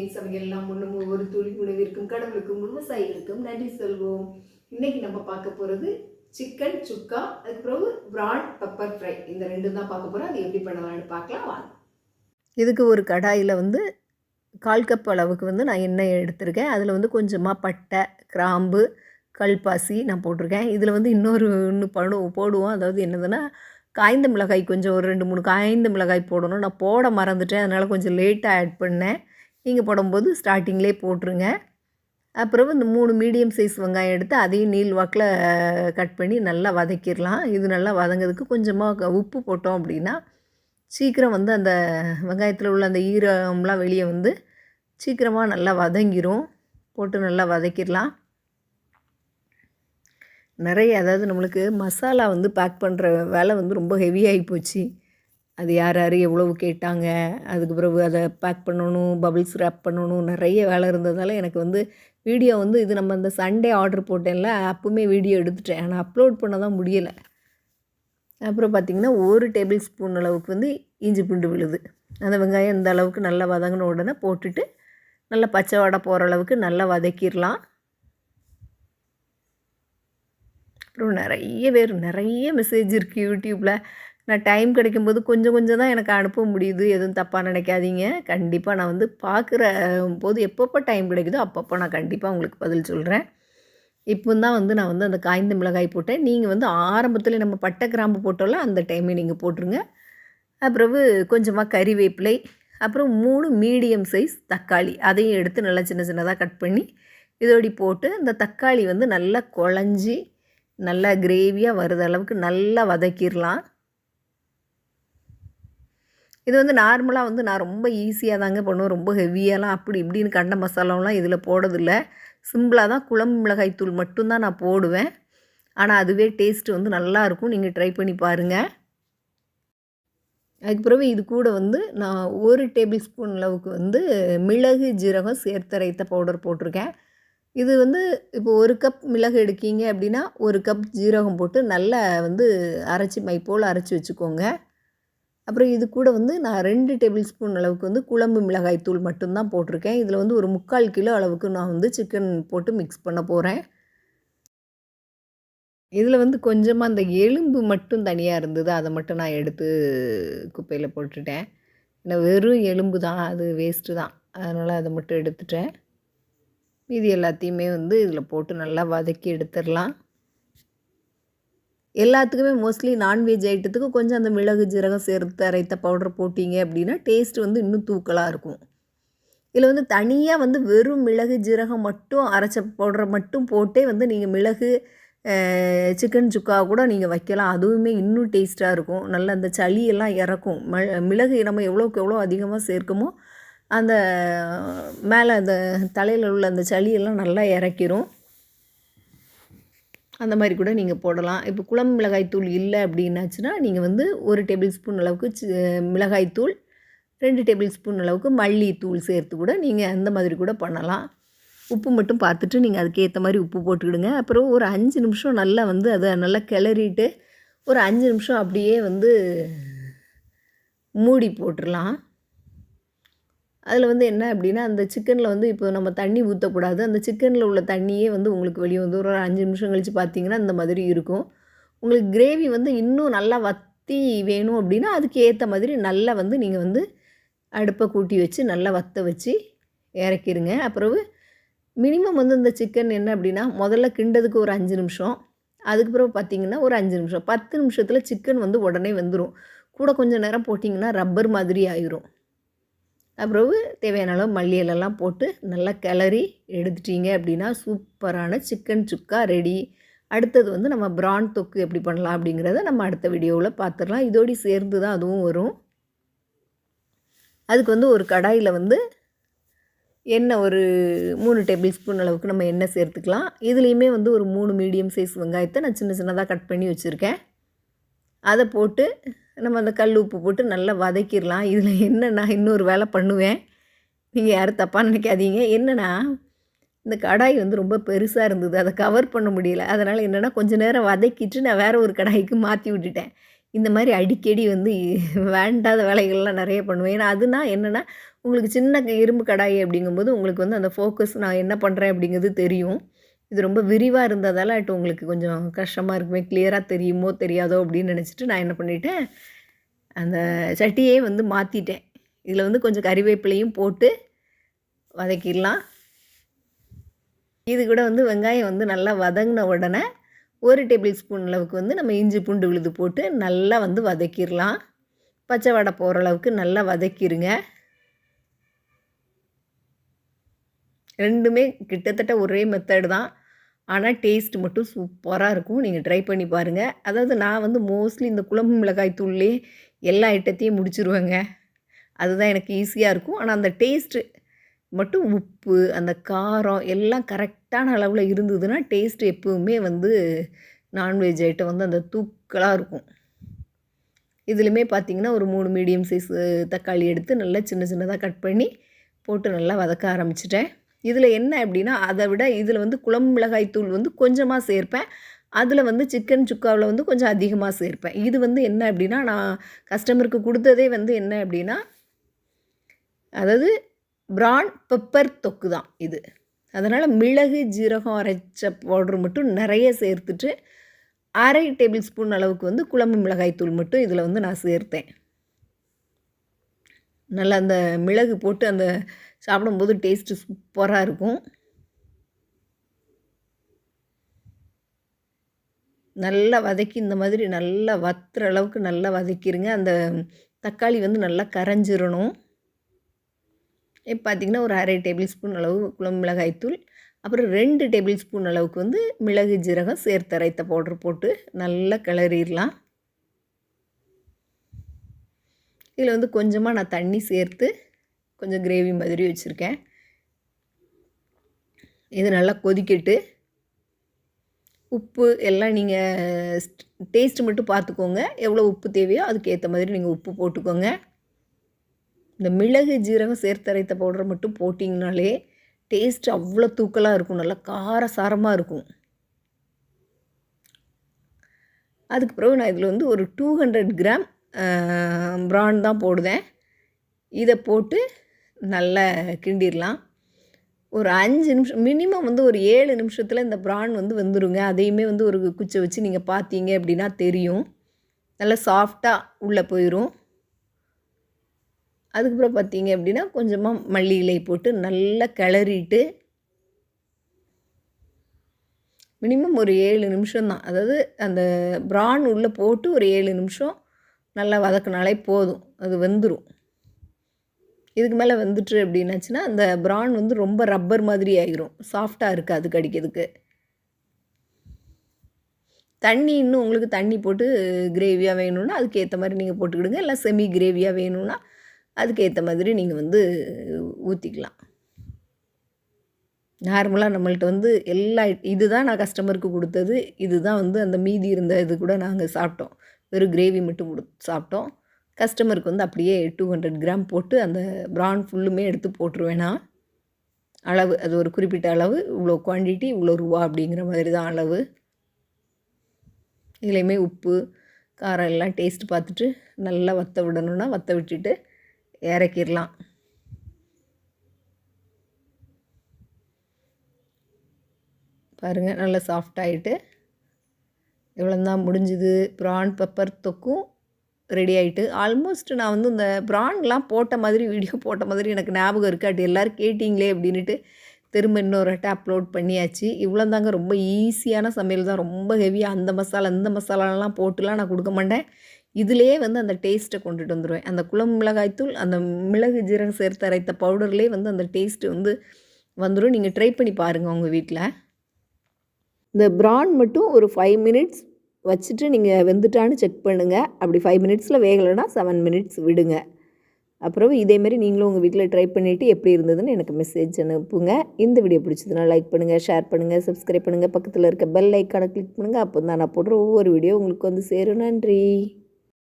நிதியின் சமையல் ஒன்றும் ஒவ்வொரு துளி உணவிற்கும் கடவுளுக்கும் விவசாயிகளுக்கும் நன்றி சொல்வோம். இன்னைக்கு நம்ம பார்க்க போகிறது சிக்கன் சுக்கா அதுக்கப்புறம் பிரான் பெப்பர் ஃப்ரை இந்த ரெண்டு தான் பார்க்க போகிறோம் அது எப்படி பண்ணலாம்னு பார்க்கலாம். வாங்க. இதுக்கு ஒரு கடாயில் வந்து கால் கப் அளவுக்கு வந்து நான் எண்ணெய் எடுத்திருக்கேன். அதில் வந்து கொஞ்சமாக பட்டை கிராம்பு கல்பாசி நான் போட்டிருக்கேன். இதில் வந்து இன்னொரு இன்னும் பண்ணுவோம் போடுவோம். அதாவது என்னதுன்னா காய்ந்த மிளகாய் கொஞ்சம் ஒரு ரெண்டு மூணு காய்ந்த மிளகாய் போடணும். நான் போட மறந்துட்டேன். அதனால் கொஞ்சம் லேட்டாக ஆட் பண்ணேன். நீங்கள் போடும்போது ஸ்டார்டிங்லேயே போட்டுருங்க. அப்புறம் இந்த மூணு மீடியம் சைஸ் வெங்காயம் எடுத்து அதையும் நீள் வாக்கில் கட் பண்ணி நல்லா வதக்கிடலாம். இது நல்லா வதங்கிறதுக்கு கொஞ்சமாக உப்பு போட்டோம் அப்படின்னா சீக்கிரம் வந்து அந்த வெங்காயத்தில் உள்ள அந்த ஈரம்லாம் வெளியே வந்து சீக்கிரமாக நல்லா வதங்கிரும். போட்டு நல்லா வதக்கிடலாம். நிறைய அதாவது நம்மளுக்கு மசாலா வந்து பேக் பண்ணுற வேலை வந்து ரொம்ப ஹெவியாகி போச்சு. அது யார் யார் எவ்வளவு கேட்டாங்க அதுக்கு பிறகு அதை பேக் பண்ணணும் பபிள்ஸ் ரேப் பண்ணணும் நிறைய வேலை இருந்ததால் எனக்கு வந்து வீடியோ வந்து இது நம்ம இந்த சண்டே ஆர்டர் போட்டேன்ல அப்போவுமே வீடியோ எடுத்துட்டேன். ஆனால் அப்லோட் பண்ண தான் முடியலை. அப்புறம் பார்த்திங்கன்னா ஒரு டேபிள் ஸ்பூன் அளவுக்கு வந்து இஞ்சி பூண்டு விழுது. அந்த வெங்காயம் இந்த அளவுக்கு நல்லா வதங்கின உடனே போட்டுட்டு நல்லா பச்சை வடை போகிற அளவுக்கு நல்லா வதக்கிடலாம். அப்புறம் நிறைய பேர் நிறைய மெசேஜ் இருக்குது யூடியூப்பில் நான் டைம் கிடைக்கும்போது கொஞ்சம் கொஞ்சம் தான் எனக்கு அனுப்ப முடியுது. எதுவும் தப்பாக நினைக்காதீங்க. கண்டிப்பாக நான் வந்து பார்க்குற போது எப்பப்போ டைம் கிடைக்குதோ அப்பப்போ நான் கண்டிப்பாக உங்களுக்கு பதில் சொல்கிறேன் இப்போ தான் வந்து நான் வந்து அந்த காய்ந்த மிளகாய் போட்டேன். நீங்கள் வந்து ஆரம்பத்தில் நம்ம பட்டை கிராம்பு போட்டோம்ல அந்த டைமே நீங்கள் போட்டுருங்க. அப்புறவு கொஞ்சமாக கறிவேப்பிலை அப்புறம் மூணு மீடியம் சைஸ் தக்காளி. அதையும் எடுத்து நல்லா சின்ன சின்னதாக கட் பண்ணி இதோடி போட்டு இந்த தக்காளி வந்து நல்லா குழஞ்சி நல்லா கிரேவியாக வருது அளவுக்கு நல்லா வதக்கிடலாம் இது வந்து நார்மலாக வந்து நான் ரொம்ப ஈஸியாக தாங்க பண்ணுவேன். ரொம்ப ஹெவியாலாம் அப்படி இப்படின்னு கண்ட மசாலாலாம் இதில் போடுறதில்ல. சிம்பிளாக தான் குழம்பு மிளகாய் தூள் மட்டும்தான் நான் போடுவேன். ஆனால் அதுவே டேஸ்ட்டு வந்து நல்லாயிருக்கும் நீங்கள் ட்ரை பண்ணி பாருங்கள் அதுக்கு பிறகு இது கூட வந்து நான் ஒரு டேபிள் ஸ்பூன் அளவுக்கு வந்து மிளகு ஜீரகம் சேர்த்தரைத்த பவுடர் போட்டிருக்கேன். இது வந்து இப்போ ஒரு கப் மிளகு எடுக்கீங்க அப்படின்னா ஒரு கப் ஜீரகம் போட்டு நல்லா வந்து அரைச்சி மை போல் அரைச்சி வச்சுக்கோங்க. அப்புறம் இது கூட வந்து நான் ரெண்டு டேபிள் ஸ்பூன் அளவுக்கு வந்து குழம்பு மிளகாய் தூள் மட்டும்தான் போட்டிருக்கேன். இதில் வந்து ஒரு முக்கால் கிலோ அளவுக்கு நான் வந்து சிக்கன் போட்டு மிக்ஸ் பண்ண போகிறேன் இதில் வந்து கொஞ்சமாக அந்த எலும்பு மட்டும் தனியாக இருந்தது. அதை மட்டும் நான் எடுத்து குப்பையில் போட்டுட்டேன். ஏன்னா வெறும் எலும்பு தான். அது வேஸ்ட்டு தான். அதனால் அதை மட்டும் எடுத்துட்டேன். மீதி எல்லாத்தையுமே வந்து இதில் போட்டு நல்லா வதக்கி எடுத்துடலாம். எல்லாத்துக்குமே மோஸ்ட்லி நான்வெஜ் ஐட்டத்துக்கு கொஞ்சம் அந்த மிளகு ஜீரகம் சேர்த்து அரைத்த பவுடர் போட்டிங்க அப்படின்னா டேஸ்ட் வந்து இன்னும் தூக்கலாக இருக்கும். இதில் வந்து தனியாக வந்து வெறும் மிளகு ஜீரகம் மட்டும் அரைச்ச பவுடரை மட்டும் போட்டே வந்து நீங்கள் மிளகு சிக்கன் சுக்கா கூட நீங்கள் வைக்கலாம். அதுவுமே இன்னும் டேஸ்ட்டாக இருக்கும். நல்ல அந்த சளியெல்லாம் இறக்கும். ம மிளகு நம்ம எவ்வளோக்கு எவ்வளோ அதிகமாக சேர்க்குமோ அந்த மேலே அந்த தலையில் உள்ள அந்த சளியெல்லாம் நல்லா இறக்கிரும். அந்த மாதிரி கூட நீங்கள் போடலாம். இப்போ குழம்பு மிளகாய் தூள் இல்லை அப்படின்னாச்சுன்னா நீங்கள் வந்து ஒரு டேபிள் ஸ்பூன் அளவுக்கு மிளகாய் தூள் ரெண்டு டேபிள் ஸ்பூன் அளவுக்கு மல்லித்தூள் சேர்த்து கூட நீங்கள் அந்த மாதிரி கூட பண்ணலாம். உப்பு மட்டும் பார்த்துட்டு நீங்கள் அதுக்கேற்ற மாதிரி உப்பு போட்டுக்கிடுங்க. அப்புறம் ஒரு அஞ்சு நிமிஷம் நல்லா வந்து அதை நல்லா கிளறிட்டு ஒரு அஞ்சு நிமிஷம் அப்படியே வந்து மூடி போட்டுடலாம். அதில் வந்து என்ன அப்படின்னா அந்த சிக்கனில் வந்து இப்போ நம்ம தண்ணி ஊற்றக்கூடாது அந்த சிக்கனில் உள்ள தண்ணியே வந்து உங்களுக்கு வெளியே வந்து ஒரு அஞ்சு நிமிஷம் கழித்து பார்த்தீங்கன்னா அந்த மாதிரி இருக்கும். உங்களுக்கு கிரேவி வந்து இன்னும் நல்லா வத்தி வேணும் அப்படின்னா அதுக்கு ஏற்ற மாதிரி நல்லா வந்து நீங்கள் வந்து அடுப்பை கூட்டி வச்சு நல்லா வத்த வச்சு இறக்கிடுங்க அப்புறம் மினிமம் வந்து இந்த சிக்கன் என்ன அப்படின்னா முதல்ல கிண்டதுக்கு ஒரு அஞ்சு நிமிஷம். அதுக்கு பிறகு பார்த்தீங்கன்னா ஒரு அஞ்சு நிமிஷம். பத்து நிமிஷத்தில் சிக்கன் வந்து உடனே வந்துடும் கூட கொஞ்சம் நேரம் போட்டிங்கன்னா ரப்பர் மாதிரி ஆயிரும். அப்புறம் தேவையான அளவு மல்லியலெல்லாம் போட்டு நல்லா கிளறி எடுத்துட்டீங்க அப்படின்னா சூப்பரான சிக்கன் சுக்கா ரெடி அடுத்தது வந்து நம்ம பிரான் தொக்கு எப்படி பண்ணலாம் அப்படிங்கிறத நம்ம அடுத்த வீடியோவில் பார்த்துடலாம் இதோடு சேர்ந்து தான் அதுவும் வரும். அதுக்கு வந்து ஒரு கடாயில் வந்து எண்ணெய் ஒரு மூணு டேபிள் ஸ்பூன் அளவுக்கு நம்ம எண்ணெய் சேர்த்துக்கலாம். இதுலேயுமே வந்து ஒரு மூணு மீடியம் சைஸ் வெங்காயத்தை நான் சின்ன சின்னதாக கட் பண்ணி வச்சுருக்கேன். அதை போட்டு நம்ம அந்த கல் உப்பு போட்டு நல்லா வதக்கிடலாம். இதில் என்ன நான் இன்னொரு வேலை பண்ணுவேன்? நீங்கள் யாரும் தப்பாக நினைக்காதீங்க. என்னென்னா இந்த கடாய் வந்து ரொம்ப பெருசாக இருந்தது. அதை கவர் பண்ண முடியல. அதனால் என்னென்னா கொஞ்சம் நேரம் வதக்கிட்டு நான் வேறு ஒரு கடாய்க்கு மாற்றி விட்டுட்டேன். இந்த மாதிரி அடிக்கடி வந்து வேண்டாத வேலைகள்லாம் நிறைய பண்ணுவேன். ஏன்னா அதுனா என்னென்னா உங்களுக்கு சின்ன இரும்பு கடாய் அப்படிங்கும்போது உங்களுக்கு வந்து அந்த ஃபோக்கஸ் நான் என்ன பண்ணுறேன் அப்படிங்கிறது தெரியும். இது ரொம்ப விரிவாக இருந்ததால் அட்டு உங்களுக்கு கொஞ்சம் கஷ்டமாக இருக்குமே கிளியராக தெரியுமோ தெரியாதோ அப்படின்னு நினச்சிட்டு நான் என்ன பண்ணிட்டேன் அந்த சட்டியே வந்து மாற்றிட்டேன் இதில் வந்து கொஞ்சம் கறிவேப்பிலையும் போட்டு வதக்கிடலாம். இது கூட வந்து வெங்காயம் வந்து நல்லா வதங்கின உடனே ஒரு டேபிள் ஸ்பூன் அளவுக்கு வந்து நம்ம இஞ்சி பூண்டு விழுது போட்டு நல்லா வந்து வதக்கிடலாம். பச்சை வடை போகிற அளவுக்கு நல்லா வதக்கிடுங்க. ரெண்டுமே கிட்டத்தட்ட ஒரே மெத்தடு தான். ஆனால் டேஸ்ட் மட்டும் சூப்பராக இருக்கும். நீங்கள் ட்ரை பண்ணி பாருங்கள் அதாவது நான் வந்து மோஸ்ட்லி இந்த குழம்பு மிளகாய் தூள்லேயே எல்லா ஐட்டத்தையும் முடிச்சிருவேங்க. அதுதான் எனக்கு ஈஸியாக இருக்கும். ஆனால் அந்த டேஸ்ட்டு மட்டும் உப்பு அந்த காரம் எல்லாம் கரெக்டான அளவில் இருந்ததுன்னா டேஸ்ட் எப்பவுமே வந்து நான்வெஜ் ஐட்டம் வந்து அந்த தூக்கலாக இருக்கும். இதுலையுமே பார்த்தீங்கன்னா ஒரு மூணு மீடியம் சைஸ் தக்காளி எடுத்து நல்லா சின்ன சின்னதாக கட் பண்ணி போட்டு நல்லா வதக்க ஆரம்பிச்சிட்டேன். இதில் என்ன அப்படின்னா அதை விட இதில் வந்து குழம்பு மிளகாய் தூள் வந்து கொஞ்சமாக சேர்ப்பேன். அதில் வந்து சிக்கன் சுக்காவில் வந்து கொஞ்சம் அதிகமாக சேர்ப்பேன். இது வந்து என்ன அப்படின்னா நான் கஸ்டமருக்கு கொடுத்ததே வந்து என்ன அப்படின்னா அதாவது பிரான் பெப்பர் தொக்கு தான் இது. அதனால் மிளகு ஜீரகம் அரைச்ச பவுடர் மட்டும் நிறைய சேர்த்துட்டு அரை டேபிள் ஸ்பூன் அளவுக்கு வந்து குழம்பு மிளகாய் தூள் மட்டும் இதில் வந்து நான் சேர்த்தேன். நல்லா அந்த மிளகு போட்டு அந்த சாப்பிடும்போது டேஸ்ட்டு சூப்பராக இருக்கும். நல்லா வதக்கி இந்த மாதிரி நல்லா வத்துற அளவுக்கு நல்லா வதக்கிடுங்க அந்த தக்காளி வந்து நல்லா கரைஞ்சிடணும் இப்போ பார்த்திங்கன்னா ஒரு அரை டேபிள் ஸ்பூன் அளவு குழம்பு மிளகாய்த்தூள் அப்புறம் ரெண்டு டேபிள் ஸ்பூன் அளவுக்கு வந்து மிளகு ஜீரகம் சேர்த்து அரைத்த பவுடர் போட்டு நல்லா கிளறிடலாம். இதில் வந்து கொஞ்சமாக நான் தண்ணி சேர்த்து கொஞ்சம் கிரேவி மாதிரி வச்சுருக்கேன். இது நல்லா கொதிக்கிட்டு. உப்பு எல்லாம் நீங்கள் டேஸ்ட்டு மட்டும் பார்த்துக்கோங்க. எவ்வளோ உப்பு தேவையோ அதுக்கேற்ற மாதிரி நீங்கள் உப்பு போட்டுக்கோங்க. இந்த மிளகு ஜீரகம் சேர்த்தரைத்த பவுடர் மட்டும் போட்டிங்கனாலே டேஸ்ட் அவ்வளோ தூக்கலாக இருக்கும். நல்லா கார சாரமாக இருக்கும். அதுக்கு பிறகு நான் இதில் வந்து ஒரு டூ ஹண்ட்ரட் கிராம் ப்ரான் தான் போடுவேன் இதை போட்டு நல்லா கிண்டிடலாம் ஒரு அஞ்சு நிமிஷம் மினிமம் வந்து ஒரு ஏழு நிமிஷத்தில் இந்த ப்ரான் வந்து வந்துடுங்க அதையுமே வந்து ஒரு குச்சை வச்சு நீங்கள் பார்த்தீங்க அப்படின்னா தெரியும். நல்லா சாஃப்டாக உள்ளே போயிடும் அதுக்கப்புறம் பார்த்தீங்க அப்படின்னா கொஞ்சமாக மல்லி இலை போட்டு நல்லா கிளறிட்டு மினிமம் ஒரு ஏழு நிமிஷம் தான் அதாவது அந்த ப்ரான் உள்ளே போட்டு ஒரு ஏழு நிமிஷம் நல்லா வதக்கினாலே போதும். அது வெந்துடும் இதுக்கு மேலே வந்துட்டு அப்படின்னாச்சுன்னா அந்த ப்ரான் வந்து ரொம்ப ரப்பர் மாதிரி ஆகிரும் சாஃப்டாக இருக்காது கடிக்கிறதுக்கு. தண்ணி இன்னும் உங்களுக்கு தண்ணி போட்டு கிரேவியாக வேணும்னா அதுக்கேற்ற மாதிரி நீங்கள் போட்டுக்கிடுங்க. இல்லை செமி கிரேவியாக வேணும்னா அதுக்கேற்ற மாதிரி நீங்கள் வந்து ஊற்றிக்கலாம் நார்மலாக நம்மள்ட்ட வந்து எல்லா இதுதான் நான் கஸ்டமருக்கு கொடுத்தது. இதுதான் வந்து அந்த மீதி இருந்த இது கூட நாங்கள் சாப்பிட்டோம். வெறும் கிரேவி மட்டும் கொடு சாப்பிட்டோம். கஸ்டமருக்கு வந்து அப்படியே டூ ஹண்ட்ரட் கிராம் போட்டு அந்த ப்ரான் ஃபுல்லுமே எடுத்து போட்டுருவேனா? அளவு அது ஒரு குறிப்பிட்ட அளவு இவ்வளோ குவான்டிட்டி இவ்வளோ ரூபா அப்படிங்கிற மாதிரி தான் அளவு. இதுலேயுமே உப்பு காரம் எல்லாம் டேஸ்ட் பார்த்துட்டு நல்லா வற்ற விடணுன்னா வற்ற விட்டுட்டு இறக்கிடலாம். பாருங்கள் நல்லா சாஃப்டாகிட்டு இவ்வளோ தான் முடிஞ்சுது. ப்ரான் பெப்பர் தொக்கும் ரெடி ஆகிட்டு ஆல்மோஸ்ட் நான் வந்து இந்த ப்ரான்லாம் போட்ட மாதிரி வீடியோ போட்ட மாதிரி எனக்கு ஞாபகம் இருக்காட்டு எல்லோரும் கேட்டிங்களே அப்படின்ட்டு திரும்ப இன்னொரு வாட்டி அப்லோட் பண்ணியாச்சு. இவ்வளோ தாங்க ரொம்ப ஈஸியான சமையல் தான். ரொம்ப ஹெவியாக அந்த மசாலா இந்த மசாலாலாம் போட்டுலாம் நான் கொடுக்க மாட்டேன். இதிலே வந்து அந்த டேஸ்ட்டை கொண்டுட்டு வந்துடுவேன் அந்த குளம் மிளகாய்த்தூள் அந்த மிளகு ஜீரகம் சேர்த்து அரைத்த பவுடர்லேயே வந்து அந்த டேஸ்ட்டு வந்து வந்துடும் நீங்கள் ட்ரை பண்ணி பாருங்கள் உங்கள் வீட்டில் இந்த ப்ரான் மட்டும் ஒரு ஃபைவ் மினிட்ஸ் வச்சுட்டு நீங்கள் வெந்துட்டான்னு செக் பண்ணுங்கள் அப்படி ஃபைவ் மினிட்ஸில் வேகலைன்னா செவன் மினிட்ஸ் விடுங்க. அப்புறம் இதேமாரி நீங்களும் உங்கள் வீட்டில் ட்ரை பண்ணிவிட்டு எப்படி இருந்ததுன்னு எனக்கு மெசேஜ் அனுப்புங்க. இந்த வீடியோ பிடிச்சதுன்னா லைக் பண்ணுங்கள் ஷேர் பண்ணுங்கள் சப்ஸ்கிரைப் பண்ணுங்கள் பக்கத்தில் இருக்க பெல் ஐக்கானை கிளிக் பண்ணுங்கள் அப்போ தான் நான் போடுற ஒவ்வொரு வீடியோ உங்களுக்கு வந்து சேரும். நன்றி.